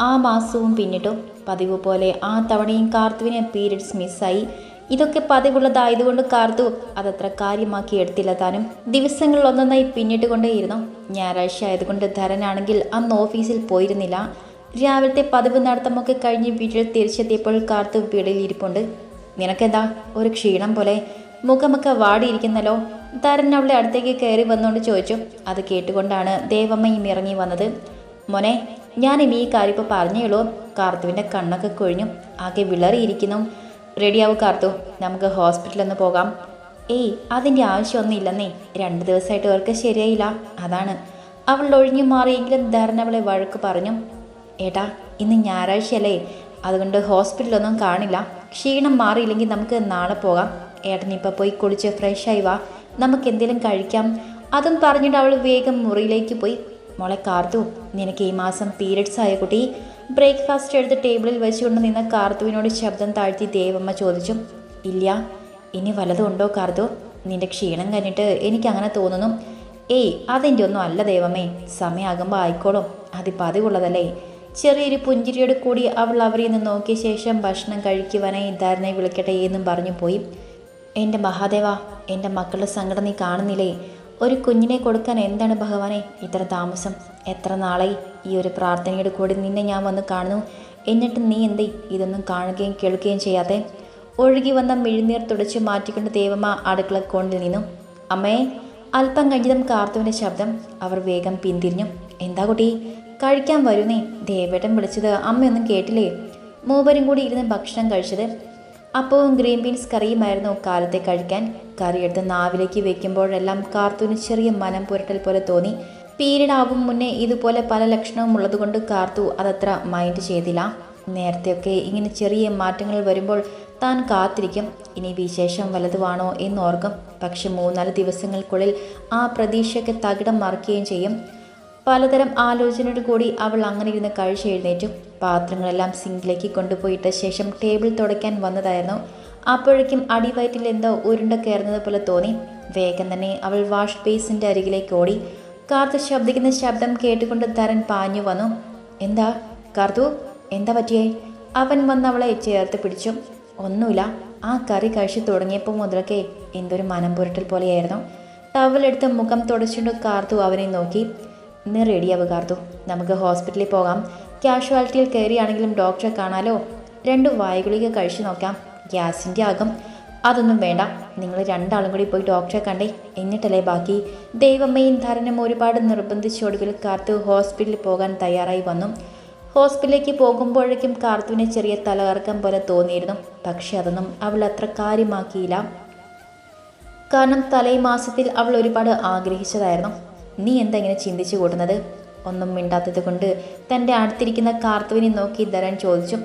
ആ മാസവും പിന്നിട്ടു. പതിവ് പോലെ ആ തവണയും കാർത്തുവിന് പീരീഡ്സ് മിസ്സായി. ഇതൊക്കെ പതിവുള്ളതായതുകൊണ്ട് കാർത്തു അതത്ര കാര്യമാക്കി എടുത്തില്ല താനും. ദിവസങ്ങൾ ഒന്നൊന്നായി പിന്നിട്ട് കൊണ്ടേയിരുന്നു ഞായറാഴ്ച ആയതുകൊണ്ട് ധരനാണെങ്കിൽ അന്ന് ഓഫീസിൽ പോയിരുന്നില്ല. രാവിലത്തെ പതിവ് നടത്തമൊക്കെ കഴിഞ്ഞ് വീട്ടിൽ തിരിച്ചെത്തിയപ്പോൾ കാർത്തു വീടിൽ ഇരിപ്പുണ്ട്. നിനക്കെന്താ? ഒരു ക്ഷീണം പോലെ. മുഖമൊക്കെ വാടിയിരിക്കുന്നല്ലോ. ധരൻ അവളുടെ അടുത്തേക്ക് കയറി വന്നുകൊണ്ട് ചോദിച്ചു. അത് കേട്ടുകൊണ്ടാണ് ദേവമ്മയും ഇറങ്ങി വന്നത്. മോനെ ഞാനും ഈ കാര്യം ഇപ്പോൾ പറഞ്ഞേളൂ കാർത്തുവിന്റെ കണ്ണൊക്കെ കൊഴിഞ്ഞു. ആകെ വിളറിയിരിക്കുന്നു. റെഡിയാവും കാർത്തു. നമുക്ക് ഹോസ്പിറ്റലിൽ ഒന്ന് പോകാം. ഏയ് അതിന്റെ ആവശ്യമൊന്നും ഇല്ലെന്നേ. രണ്ട് ദിവസമായിട്ട് അവർക്ക് ശരിയായില്ല. അതാണ്. അവൾ ഒഴിഞ്ഞു മാറിയെങ്കിലും ധാരണ അവളെ വഴക്ക് പറഞ്ഞു. ഏട്ടാ ഇന്ന് ഞായറാഴ്ചയല്ലേ. അതുകൊണ്ട് ഹോസ്പിറ്റലൊന്നും കാണില്ല. ക്ഷീണം മാറിയില്ലെങ്കിൽ നമുക്ക് നാളെ പോകാം. ഏട്ടൻ ഇപ്പോൾ പോയി കുളിച്ച് ഫ്രഷായി വാ. നമുക്ക് എന്തെങ്കിലും കഴിക്കാം. അതും പറഞ്ഞിട്ട് അവൾ വേഗം മുറിയിലേക്ക് പോയി. മോളെ കാർത്തു നിനക്ക് ഈ മാസം പീരിയഡ്സ് ആയ കുട്ടി ബ്രേക്ക്ഫാസ്റ്റ് എടുത്ത് ടേബിളിൽ വെച്ചുകൊണ്ട് നിന്ന കാർത്തുവിനോട് ശബ്ദം താഴ്ത്തി ദേവമ്മ ചോദിച്ചു ഇല്ല ഇനി വലതുണ്ടോ കാർത്തു? നിന്റെ ക്ഷീണം കഴിഞ്ഞിട്ട് എനിക്കങ്ങനെ തോന്നുന്നു. ഏയ് അതിന്റെ ഒന്നും അല്ല ദൈവമേ സമയമാകുമ്പോൾ ആയിക്കോളും അത് പതിവുള്ളതല്ലേ. ചെറിയൊരു പുഞ്ചിരിയോട് കൂടി അവൾ അവരിൽ നിന്ന് നോക്കിയ ശേഷം ഭക്ഷണം കഴിക്കുവാനായി ധാരണയെ വിളിക്കട്ടെ എന്നും പറഞ്ഞു പോയി. എന്റെ മഹാദേവ എന്റെ മക്കളുടെ സങ്കടം നീ കാണുന്നില്ലേ? ഒരു കുഞ്ഞിനെ കൊടുക്കാൻ എന്താണ് ഭഗവാനെ ഇത്ര താമസം? എത്ര നാളായി ഈ ഒരു പ്രാർത്ഥനയുടെ കൂടി നിന്നെ ഞാൻ വന്ന് കാണുന്നു? എന്നിട്ട് നീ എന്തേ ഇതൊന്നും കാണുകയും കേൾക്കുകയും ചെയ്യാതെ ഒഴുകി വന്ന മിഴുനീർ തുടച്ച് മാറ്റിക്കൊണ്ട് ദേവമ്മ അടുക്കള കൊണ്ടിൽ നിന്നു. അമ്മയെ അല്പം കഴിഞ്ഞതും കാർത്തുവിന്റെ ശബ്ദം അവർ വേഗം പിന്തിരിഞ്ഞു. എന്താ കുട്ടി? കഴിക്കാൻ വരുന്നേ? ദേവേട്ടൻ വിളിച്ചത് അമ്മയൊന്നും കേട്ടില്ലേ? മൂവരും കൂടി ഇരുന്ന് ഭക്ഷണം കഴിച്ചത് അപ്പവും ഗ്രീൻ ബീൻസ് കറിയുമായിരുന്നു കാലത്തെ കഴിക്കാൻ. കറിയെടുത്ത് നാവിലേക്ക് വെക്കുമ്പോഴെല്ലാം കാർത്തൂന് ചെറിയ മനം പുരട്ടൽ പോലെ തോന്നി. പീരീഡ് ആവും മുന്നേ ഇതുപോലെ പല ലക്ഷണവും ഉള്ളതുകൊണ്ട് കാർത്തു അതത്ര മൈൻഡ് ചെയ്തില്ല. നേരത്തെയൊക്കെ ഇങ്ങനെ ചെറിയ മാറ്റങ്ങൾ വരുമ്പോൾ താൻ കാത്തിരിക്കും. ഇനി വിശേഷം വലതുവാണോ എന്നോർക്കും പക്ഷെ മൂന്നാൽ ദിവസങ്ങൾക്കുള്ളിൽ ആ പ്രതീക്ഷയൊക്കെ തകിടം മറിക്കുകയും ചെയ്യും. പലതരം ആലോചനയോട് കൂടി അവൾ അങ്ങനെ ഇരുന്ന് കഴിച്ച് എഴുന്നേറ്റു. പാത്രങ്ങളെല്ലാം സിങ്കിലേക്ക് കൊണ്ടുപോയിട്ട ശേഷം ടേബിൾ തുടയ്ക്കാൻ വന്നതായിരുന്നു. അപ്പോഴേക്കും അടിവയറ്റിൽ എന്തോ ഉരുണ്ട കയറുന്നത് പോലെ തോന്നി. വേഗം തന്നെ അവൾ വാഷ് ബേസിന്റെ അരികിലേക്ക് ഓടി. കാർത്തു ശബ്ദിക്കുന്ന ശബ്ദം കേട്ടുകൊണ്ട് തരൻ പാഞ്ഞു വന്നു. എന്താ കാർത്തു? എന്താ പറ്റിയേ? അവൻ വന്ന് അവളെ ചേർത്ത് പിടിച്ചു. ഒന്നുമില്ല. ആ കറി കഴിച്ചു തുടങ്ങിയപ്പോൾ മുതലൊക്കെ എന്തൊരു മനം പുരട്ടൽ പോലെയായിരുന്നു ടവലെടുത്ത് മുഖം തുടച്ചുകൊണ്ട് കാർത്തു അവനെ നോക്കി. ഇന്ന് റെഡിയാവുക കാർത്തു. നമുക്ക് ഹോസ്പിറ്റലിൽ പോകാം. കാഷ്വാലിറ്റിയിൽ കയറിയാണെങ്കിലും ഡോക്ടറെ കാണാലോ? രണ്ട് വായുഗുളിക കഴിച്ചു നോക്കാം. ഗ്യാസിന്റെ ആകും അതൊന്നും വേണ്ട. നിങ്ങൾ രണ്ടാളും കൂടി പോയി ഡോക്ടറെ കണ്ടേ. എന്നിട്ടല്ലേ ബാക്കി? ദൈവമ്മയും ധരനും ഒരുപാട് നിർബന്ധിച്ചൊടുവിൽ കാർത്തു ഹോസ്പിറ്റലിൽ പോകാൻ തയ്യാറായി വന്നു. ഹോസ്പിറ്റലിലേക്ക് പോകുമ്പോഴേക്കും കാർത്തുവിനെ ചെറിയ തലകറക്കം പോലെ തോന്നിയിരുന്നു. പക്ഷെ അതൊന്നും അവൾ അത്ര കാര്യമാക്കിയില്ല. കാരണം തലേ മാസത്തിൽ അവൾ ഒരുപാട് ആഗ്രഹിച്ചതായിരുന്നു. നീ എന്താ ഇങ്ങനെ ചിന്തിച്ചു കൂട്ടുന്നത്? ഒന്നും മിണ്ടാത്തത് കൊണ്ട് തന്റെ അടുത്തിരിക്കുന്ന കാർത്തുവിനെ നോക്കി ധരൻ ചോദിച്ചു.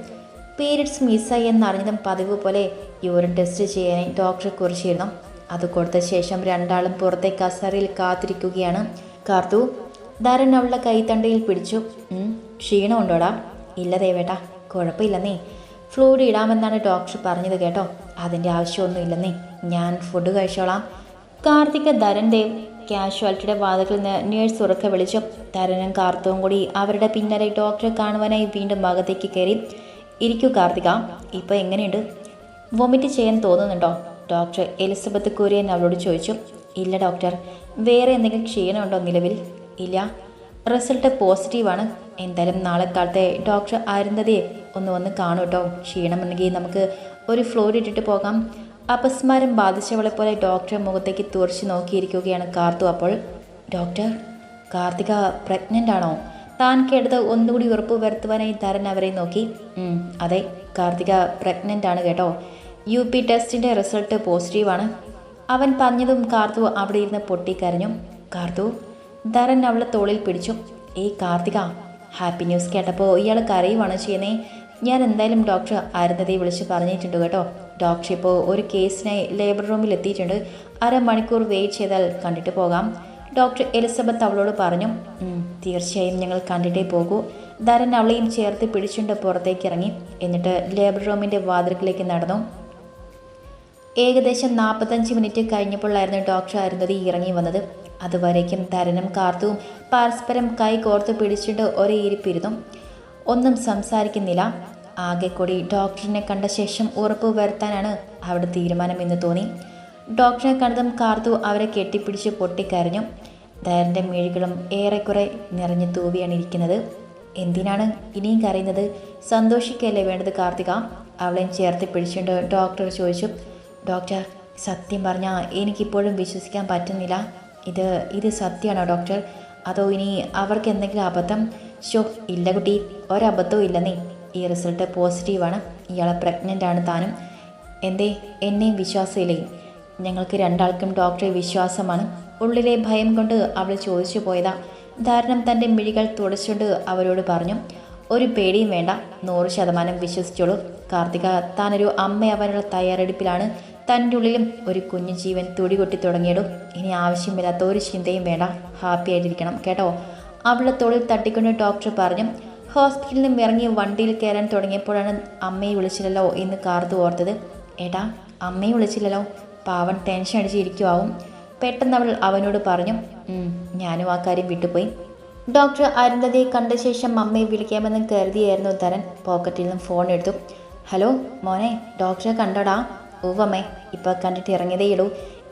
പീരിയഡ്സ് മിസ്സായി എന്നറിഞ്ഞതും പതിവ് പോലെ യൂറിൻ ടെസ്റ്റ് ചെയ്യാനായി ഡോക്ടറെ കുറിച്ചിരുന്നു. അത് കൊടുത്ത ശേഷം രണ്ടാളും പുറത്തെ കസറിൽ കാത്തിരിക്കുകയാണ്. കാർത്തു ധരൻ അവളുടെ കൈത്തണ്ടയിൽ പിടിച്ചു. ക്ഷീണമുണ്ടോടാ? ഇല്ല ദേവേട്ടാ കുഴപ്പമില്ലെന്നേ ഫ്ലൂഡ് ഇടാമെന്നാണ് ഡോക്ടർ പറഞ്ഞത് കേട്ടോ. അതിന്റെ ആവശ്യമൊന്നും ഇല്ലെന്നേ ഞാൻ ഫുഡ് കഴിച്ചോളാം. കാർത്തിക ധരൻ കാഷ്വാലിറ്റിയുടെ വാതകിൽ നിന്ന് നേഴ്സ് ഉറക്കെ വിളിച്ചു. തരനും കാർത്തവും കൂടി അവരുടെ പിന്നാലെ ഡോക്ടറെ കാണുവാനായി വീണ്ടും ഭാഗത്തേക്ക് കയറി. ഇരിക്കൂ കാർത്തിക ഇപ്പോൾ എങ്ങനെയുണ്ട്? വൊമിറ്റ് ചെയ്യാൻ തോന്നുന്നുണ്ടോ? ഡോക്ടർ എലിസബത്ത് കുര്യൻ അവളോട് ചോദിച്ചു. ഇല്ല ഡോക്ടർ വേറെ എന്തെങ്കിലും ക്ഷീണമുണ്ടോ നിലവിൽ? ഇല്ല. റിസൾട്ട് പോസിറ്റീവാണ് എന്തായാലും നാളെ കാലത്തെ ഡോക്ടർ അരുന്ധതയെ ഒന്ന് വന്ന് കാണൂ കേട്ടോ ക്ഷീണമുണ്ടെങ്കിൽ നമുക്ക് ഒരു ഫ്ലോർ ഇട്ടിട്ട് പോകാം. അപസ്മാരം ബാധിച്ചവളെ പോലെ ഡോക്ടറെ മുഖത്തേക്ക് തുറച്ചു നോക്കിയിരിക്കുകയാണ് കാർത്തു. അപ്പോൾ ഡോക്ടർ കാർത്തിക പ്രഗ്നന്റ് ആണോ? താൻ കേട്ടത് ഒന്നുകൂടി ഉറപ്പ് വരുത്തുവാനായി ധരൻ അവരെ നോക്കി. അതെ കാർത്തിക പ്രഗ്നന്റ് ആണ് കേട്ടോ. യു പി ടെസ്റ്റിന്റെ റിസൾട്ട് പോസിറ്റീവാണ് അവൻ പറഞ്ഞതും കാർത്തു അവിടെ ഇരുന്ന് പൊട്ടിക്കരഞ്ഞു. കാർത്തു ധരൻ അവളെ തോളിൽ പിടിച്ചു. ഏയ് കാർത്തിക ഹാപ്പി ന്യൂസ് കേട്ടപ്പോൾ ഇയാൾ കരയുവാണ് ചെയ്യുന്നേ? ഞാൻ എന്തായാലും ഡോക്ടർ അരുന്ധതയെ വിളിച്ച് പറഞ്ഞിട്ടുണ്ട് കേട്ടോ. ഡോക്ടർ ഇപ്പോൾ ഒരു കേസിനായി ലേബർ റൂമിൽ എത്തിയിട്ടുണ്ട്. അരമണിക്കൂർ വെയിറ്റ് ചെയ്താൽ കണ്ടിട്ട് പോകാം. ഡോക്ടർ എലിസബത്ത് അവളോട് പറഞ്ഞു തീർച്ചയായും ഞങ്ങൾ കണ്ടിട്ടേ പോകൂ. ധരൻ അവളെയും ചേർത്ത് പിടിച്ചുകൊണ്ട് പുറത്തേക്ക് ഇറങ്ങി. എന്നിട്ട് ലേബർ റൂമിന്റെ വാതിൽക്കിലേക്ക് നടന്നു. ഏകദേശം നാൽപ്പത്തഞ്ച് മിനിറ്റ് കഴിഞ്ഞപ്പോഴായിരുന്നു ഡോക്ടർ അരുന്ധതി ഇറങ്ങി വന്നത്. അതുവരേക്കും ധരനും കാർത്തുവും പരസ്പരം കൈ കോർത്ത് പിടിച്ചിട്ട് ഒരേ ഇരിപ്പിരുന്നു ഒന്നും സംസാരിക്കുന്നില്ല. ആകെ കൂടി ഡോക്ടറിനെ കണ്ട ശേഷം ഉറപ്പ് വരുത്താനാണ് അവിടെ തീരുമാനമെന്ന് തോന്നി. ഡോക്ടറെ കണ്ടതും കാർത്തു അവരെ കെട്ടിപ്പിടിച്ച് പൊട്ടിക്കരഞ്ഞു. ദയറിന്റെ മിഴികളും ഏറെക്കുറെ നിറഞ്ഞു തൂവിയാണ് ഇരിക്കുന്നത്. എന്തിനാണ് ഇനിയും കരയുന്നത്? സന്തോഷിക്കല്ലേ വേണ്ടത് കാർത്തിക? അവളെയും ചേർത്ത് പിടിച്ചുകൊണ്ട് ഡോക്ടർ ചോദിച്ചു. ഡോക്ടർ സത്യം പറഞ്ഞാൽ എനിക്കിപ്പോഴും വിശ്വസിക്കാൻ പറ്റുന്നില്ല. ഇത് ഇത് സത്യമാണോ ഡോക്ടർ? അതോ ഇനി അവർക്ക് എന്തെങ്കിലും അബദ്ധം? ഷോ ഇല്ല കുട്ടി ഒരബദ്ധവും ഇല്ലെന്നേ ഈ റിസൾട്ട് പോസിറ്റീവാണ്. ഇയാളെ പ്രഗ്നന്റ് ആണ് താനും. എന്തേ? എന്നെയും വിശ്വാസമില്ലേ ഞങ്ങൾക്ക് രണ്ടാൾക്കും ഡോക്ടറെ വിശ്വാസമാണ്. ഉള്ളിലെ ഭയം കൊണ്ട് അവൾ ചോദിച്ചു പോയതാ. ധാരണം തന്റെ മിഴികൾ തുടച്ചുകൊണ്ട് അവരോട് പറഞ്ഞു ഒരു പേടിയും വേണ്ട. നൂറ് ശതമാനം വിശ്വസിച്ചോളൂ. കാർത്തിക താനൊരു അമ്മയാവാനുള്ള തയ്യാറെടുപ്പിലാണ്. തന്റെ ഉള്ളിലും ഒരു കുഞ്ഞു ജീവൻ തുടികൊട്ടി തുടങ്ങിയിടും. ഇനി ആവശ്യമില്ലാത്ത ഒരു ചിന്തയും വേണ്ട. ഹാപ്പി ആയിട്ടിരിക്കണം കേട്ടോ? അവളുടെ തൊഴിൽ തട്ടിക്കൊണ്ട് ഡോക്ടർ പറഞ്ഞു ഹോസ്പിറ്റലിൽ നിന്നും ഇറങ്ങി വണ്ടിയിൽ കയറാൻ തുടങ്ങിയപ്പോഴാണ് അമ്മയെ വിളിച്ചില്ലല്ലോ എന്ന് കാർത്തു ഓർത്തത്. എടാ അമ്മയെ വിളിച്ചില്ലല്ലോ. പാവൻ ടെൻഷൻ അടിച്ചിരിക്കുവാവും പെട്ടെന്ന് അവൾ അവനോട് പറഞ്ഞു ഞാനും ആ കാര്യം വിട്ടുപോയി. ഡോക്ടർ അരുന്ധതിയെ കണ്ട ശേഷം അമ്മയെ വിളിക്കാമെന്ന് കരുതിയായിരുന്നു തരൻ പോക്കറ്റിൽ നിന്നും ഫോൺ എടുത്തു. ഹലോ മോനെ ഡോക്ടറെ കണ്ടോടാ. ഉവ്വമ്മേ ഇപ്പോൾ കണ്ടിട്ട് ഇറങ്ങിയതേയുള്ളൂ.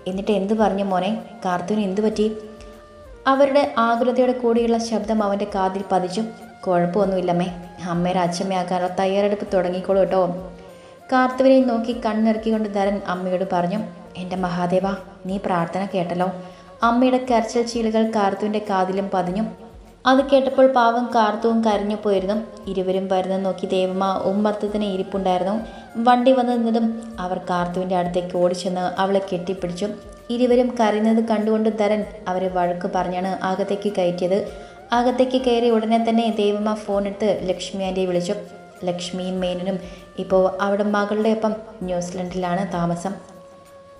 എന്നിട്ട് എന്ത് പറഞ്ഞു മോനെ? കാർത്തുവിന് എന്തു പറ്റി? അവരുടെ ആകുലതയോടെ കൂടിയുള്ള ശബ്ദം അവന്റെ കാതിൽ പതിച്ചു. കുഴപ്പമൊന്നുമില്ലമ്മേ. അമ്മയുടെ അച്ഛമ്മയാക്കാനുള്ള തയ്യാറെടുപ്പ് തുടങ്ങിക്കോളൂ കേട്ടോ. കാർത്തവരെയും നോക്കി കണ്ണിറക്കിക്കൊണ്ട് ധരൻ അമ്മയോട് പറഞ്ഞു എന്റെ മഹാദേവ നീ പ്രാർത്ഥന കേട്ടല്ലോ? അമ്മയുടെ കരച്ചൽ ചീലുകൾ കാർത്തുവിന്റെ കാതിലും പതിഞ്ഞു. അത് കേട്ടപ്പോൾ പാവം കാർത്തുവും കരഞ്ഞു പോയിരുന്നു. ഇരുവരും വരുന്നത് നോക്കി ദേവമ്മ ഉമ്മർത്തത്തിന് ഇരിപ്പുണ്ടായിരുന്നു. വണ്ടി വന്നു നിന്നതും അവർ കാർത്തുവിന്റെ അടുത്തേക്ക് ഓടിച്ചെന്ന് അവളെ കെട്ടിപ്പിടിച്ചു. ഇരുവരും കരയുന്നത് കണ്ടുകൊണ്ട് ധരൻ അവരെ വഴക്ക് പറഞ്ഞാണ് അകത്തേക്ക് കയറ്റിയത്. അകത്തേക്ക് കയറി ഉടനെ തന്നെ ദേവമ്മ ഫോണെടുത്ത് ലക്ഷ്മി ആന്റിയെ വിളിച്ചു. ലക്ഷ്മിയും മേനനും ഇപ്പോൾ അവിടെ മകളുടെ ഒപ്പം ന്യൂസിലൻഡിലാണ് താമസം.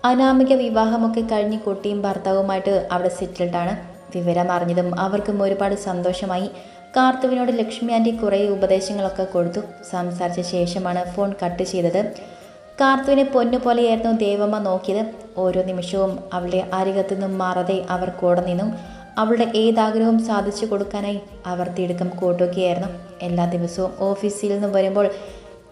അനാമിക വിവാഹമൊക്കെ കഴിഞ്ഞ് കുട്ടിയും ഭർത്താവുമായിട്ട് അവിടെ സെറ്റിൽഡാണ്. വിവരം അറിഞ്ഞതും അവർക്കും ഒരുപാട് സന്തോഷമായി. കാർത്തുവിനോട് ലക്ഷ്മി ആന്റി കുറേ ഉപദേശങ്ങളൊക്കെ കൊടുത്തു. സംസാരിച്ച ശേഷമാണ് ഫോൺ കട്ട് ചെയ്തത്. കാർത്തുവിനെ പൊന്നുപോലെയായിരുന്നു ദേവമ്മ നോക്കിയത്. ഓരോ നിമിഷവും അവളുടെ അരികത്തു നിന്നും മാറാതെ അവർ കൂടെ നിന്നു. അവളുടെ ഏതാഗ്രഹവും സാധിച്ചു കൊടുക്കാനായി അവർ തിടുക്കം കൂട്ടുകയായിരുന്നു എല്ലാ ദിവസവും ഓഫീസിൽ നിന്ന് വരുമ്പോൾ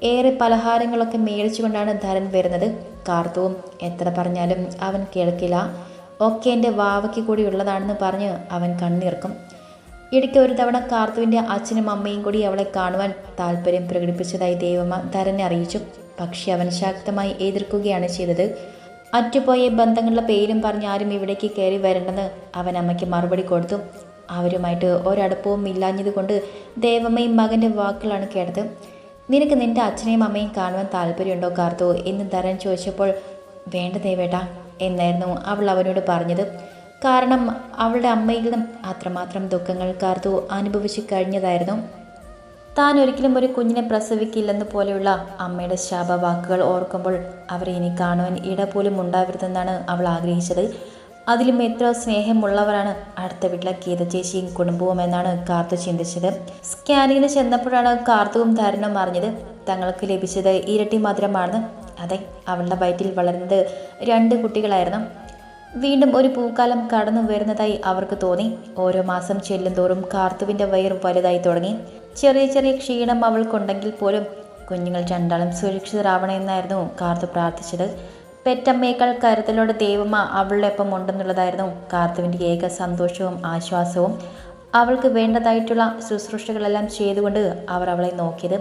ഏറെ പലഹാരങ്ങളൊക്കെ മേടിച്ചുകൊണ്ടാണ് ധരൻ വരുന്നത്. കാർത്തവും എത്ര പറഞ്ഞാലും അവൻ കേൾക്കില്ല. ഒക്കെ എന്റെ വാവയ്ക്ക് കൂടി ഉള്ളതാണെന്ന് പറഞ്ഞ് അവൻ കണ്ണീർക്കും. ഇടയ്ക്ക് ഒരു തവണ കാർത്തുവിന്റെ അച്ഛനും അമ്മയും കൂടി അവളെ കാണുവാൻ താല്പര്യം പ്രകടിപ്പിച്ചതായി ദേവമ്മ ധരനെ അറിയിച്ചു. പക്ഷെ അവൻ ശക്തമായി എതിർക്കുകയാണ് ചെയ്തത്. അറ്റുപോയ ബന്ധങ്ങളുടെ പേരും പറഞ്ഞ് ആരും ഇവിടേക്ക് കയറി വരണ്ടെന്ന് അവൻ അമ്മയ്ക്ക് മറുപടി കൊടുത്തു. അവരുമായിട്ട് ഒരടുപ്പവും ഇല്ലാഞ്ഞതുകൊണ്ട് ദേവമ്മയും മകന്റെ വാക്കുകളാണ് കേട്ടത്. നിനക്ക് നിന്റെ അച്ഛനെയും അമ്മയും കാണുവാൻ താല്പര്യമുണ്ടോ കാർത്തോ എന്ന് ധരൻ ചോദിച്ചപ്പോൾ വേണ്ട ദേവേട്ട എന്നായിരുന്നു അവൾ അവനോട് പറഞ്ഞത്. കാരണം അവളുടെ അമ്മയിൽ നിന്നും അത്രമാത്രം ദുഃഖങ്ങൾ കാർത്തു അനുഭവിച്ചു കഴിഞ്ഞതായിരുന്നു. താൻ ഒരിക്കലും ഒരു കുഞ്ഞിനെ പ്രസവിക്കില്ലെന്ന് പോലെയുള്ള അമ്മയുടെ ശാപവാക്കുകൾ ഓർക്കുമ്പോൾ അവരെ ഇനി കാണുവാൻ ഇട പോലും ഉണ്ടാവരുതെന്നാണ് അവൾ ആഗ്രഹിച്ചത്. അതിലും എത്ര സ്നേഹമുള്ളവരാണ് അടുത്ത വീട്ടിലെ ഗീത ചേച്ചിയും കുടുംബവും എന്നാണ് കാർത്തു ചിന്തിച്ചത്. സ്കാനിങ്ങിന് ചെന്നപ്പോഴാണ് കാർത്തുവും ധാരണവും അറിഞ്ഞത് തങ്ങൾക്ക് ലഭിച്ചത് ഇരട്ടി മധുരമാണെന്ന്. അതെ അവളുടെ വയറ്റിൽ വളരുന്നത് രണ്ട് കുട്ടികളായിരുന്നു. വീണ്ടും ഒരു പൂക്കാലം കടന്നു വരുന്നതായി അവർക്ക് തോന്നി. ഓരോ മാസം ചെല്ലുന്തോറും കാർത്തുവിന്റെ വയർ വലുതായി തുടങ്ങി. ചെറിയ ചെറിയ ക്ഷീണം അവൾക്കുണ്ടെങ്കിൽ പോലും കുഞ്ഞുങ്ങൾ രണ്ടാളും സുരക്ഷിതരാവണമെന്നായിരുന്നു കാർത്തു പ്രാർത്ഥിച്ചത്. പെറ്റമ്മയേക്കാൾ കരുതലോടെ അവളുടെ ഒപ്പം ഉണ്ടെന്നുള്ളതായിരുന്നു കാർത്തുവിന്റെ ഏക സന്തോഷവും ആശ്വാസവും. അവൾക്ക് വേണ്ടതായിട്ടുള്ള ശുശ്രൂഷകളെല്ലാം ചെയ്തുകൊണ്ട് അവർ അവളെ നോക്കിയത്.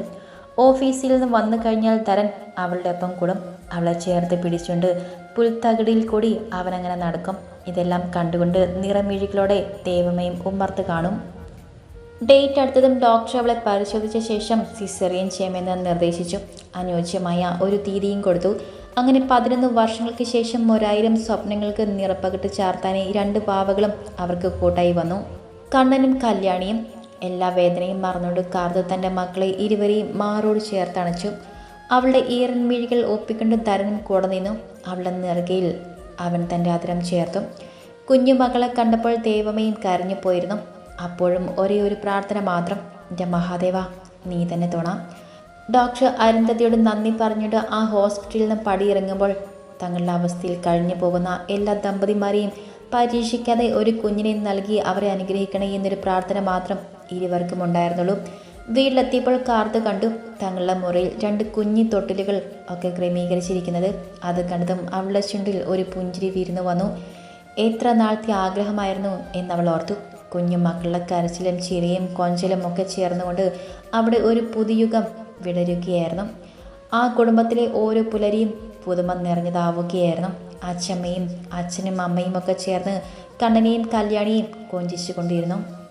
ഓഫീസിൽ നിന്ന് വന്നു കഴിഞ്ഞാൽ തരൻ അവളുടെ ഒപ്പം കൂടും. അവളെ ചേർത്ത് പിടിച്ചുകൊണ്ട് പുൽത്തകിടിയിൽ കൂടി അവനങ്ങനെ നടക്കും. ഇതെല്ലാം കണ്ടുകൊണ്ട് നിറമിഴികളോടെ ദേവമയും ഉമ്മർത്ത് കാണും. ഡേറ്റ് അടുത്തതും ഡോക്ടർ അവളെ പരിശോധിച്ച ശേഷം സിസറിയൻ ചെയ്യുമെന്ന് നിർദ്ദേശിച്ചു. അനുയോജ്യമായ ഒരു തീയതിയും കൊടുത്തു. അങ്ങനെ പതിനൊന്ന് വർഷങ്ങൾക്ക് ശേഷം ഒരായിരം സ്വപ്നങ്ങൾക്ക് നിറപ്പകിട്ട് ചാർത്താനെ രണ്ട് പാവകളും അവർക്ക് കൂട്ടായി വന്നു. കണ്ണനും കല്യാണിയും എല്ലാ വേദനയും മറന്നുകൊണ്ട് കാർത്ത് തന്റെ മക്കളെ ഇരുവരെയും മാറോട് ചേർത്തണച്ചു അവളുടെ ഈറൻ മിഴികൾ ഒപ്പിക്കൊണ്ട് തരനും കൂടെ നിന്നു. അവളുടെ നെറുകയിൽ അവൻ തന്റെ അതിരം ചേർത്തു. കുഞ്ഞുമകളെ കണ്ടപ്പോൾ ദേവമയും കരഞ്ഞു പോയിരുന്നു. അപ്പോഴും ഒരേ ഒരു പ്രാർത്ഥന മാത്രം. എന്റെ മഹാദേവ നീ തന്നെ തുണ. ഡോക്ടർ അരുന്ധതിയോട് നന്ദി പറഞ്ഞിട്ട് ആ ഹോസ്പിറ്റലിൽ നിന്ന് പടിയിറങ്ങുമ്പോൾ തങ്ങളുടെ അവസ്ഥയിൽ കഴിഞ്ഞു പോകുന്ന എല്ലാ ദമ്പതിമാരെയും പരീക്ഷിക്കാതെ ഒരു കുഞ്ഞിനെ നൽകി അവരെ അനുഗ്രഹിക്കണേ എന്നൊരു പ്രാർത്ഥന മാത്രം ഇരുവർക്കും ഉണ്ടായിരുന്നുള്ളൂ. വീട്ടിലെത്തിയപ്പോൾ കാർത്ത് കണ്ടു. തങ്ങളുടെ മുറിയിൽ രണ്ട് കുഞ്ഞി തൊട്ടിലുകൾ ഒക്കെ ക്രമീകരിച്ചിരിക്കുന്നത്. അത് കണ്ടതും അവളുടെ ചുണ്ടിൽ ഒരു പുഞ്ചിരി വിരുന്നു വന്നു. എത്ര നാളത്തെ ആഗ്രഹമായിരുന്നു എന്നവൾ ഓർത്തു. കുഞ്ഞു മക്കളുടെ കരച്ചിലും ചിരിയും കൊഞ്ചലും ഒക്കെ ചേർന്നുകൊണ്ട് അവിടെ ഒരു പുതുയുഗം വിടരുകയായിരുന്നു. ആ കുടുംബത്തിലെ ഓരോ പുലരിയും പുതുമ നിറഞ്ഞതാവുകയായിരുന്നു. അച്ഛമ്മയും അച്ഛനും അമ്മയും ഒക്കെ ചേർന്ന് കണ്ണനെയും കല്യാണിയും കൊഞ്ചിച്ചു കൊണ്ടിരുന്നു